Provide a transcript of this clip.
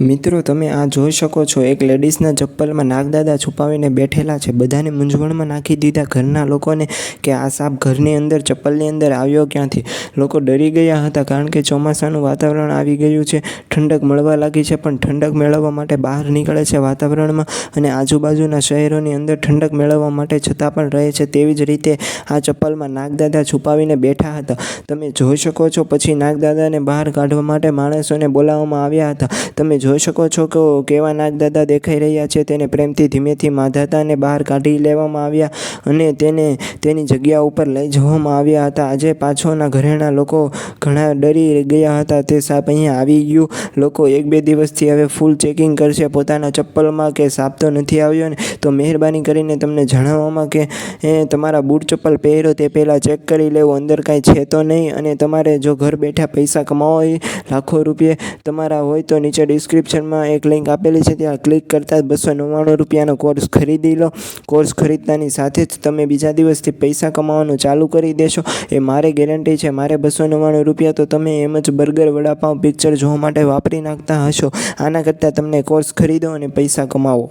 મિત્રો, તમે આ જોઈ શકો છો, એક લેડીઝના ચપ્પલમાં નાગદાદા છુપાવીને બેઠેલા છે. બધાને મૂંઝવણમાં નાખી દીધા. ઘરના લોકોને કે આ સાપ ઘરની અંદર, ચપ્પલની અંદર આવ્યો ક્યાંથી? લોકો ડરી ગયા હતા કારણ કે ચોમાસાનું વાતાવરણ આવી ગયું છે. ઠંડક મળવા લાગી છે, પણ ઠંડક મેળવવા માટે બહાર નીકળે છે વાતાવરણમાં અને આજુબાજુના શહેરોની અંદર ઠંડક મેળવવા માટે છતાં પણ રહે છે તેવી જ રીતે આ ચપ્પલમાં નાગદાદા છુપાવીને બેઠા હતા. તમે જોઈ શકો છો, પછી નાગદાદાને બહાર કાઢવા માટે માણસોને બોલાવવામાં આવ્યા હતા. તમે જોઈ શકો છો કે કેવા નાગદાદા દેખાઈ રહ્યા છે. તેને પ્રેમથી ધીમેથી માધાતાને બહાર કાઢી લેવામાં આવ્યા અને તેને તેની જગ્યા ઉપર લઈ જવામાં આવ્યા હતા. આજે પાછળના ઘરેણા લોકો ઘણા ડરી ગયા હતા. તે સાપ અહીંયા આવી ગયું. લોકો એક બે દિવસથી હવે ફૂલ ચેકિંગ કરશે. પોતાના ચપ્પલમાં કે સાપ તો નથી આવ્યો ને? તો મહેરબાની કરીને તમને જણાવવામાં કે, એ, તમારા બૂટ ચપ્પલ પહેરો, તે પહેલાં ચેક કરી લેવું. અંદર કાંઈ છે તો નહીં. અને તમારે જો ઘર બેઠા પૈસા કમાવો હોય, લાખો રૂપિયા તમારા હોય તો નીચે ડિસ્ક્રિપ્શનમાં એક લિંક આપેલી છે, ત્યાં ક્લિક કરતાં બસો નવ્વાણું રૂપિયાનો કોર્સ ખરીદી લો. કોર્સ ખરીદતાની સાથે જ તમે બીજા દિવસથી પૈસા કમાવાનું ચાલુ કરી દેશો. એ મારે ગેરંટી છે, મારે બસો નવ્વાણું રૂપિયા તો તમે એમ જ બર્ગર, વડાપાઉં પિક્ચર જોવા માટે વાપરી નાખતા હશો. આના કરતાં તમને કોર્સ ખરીદો અને પૈસા કમાવો.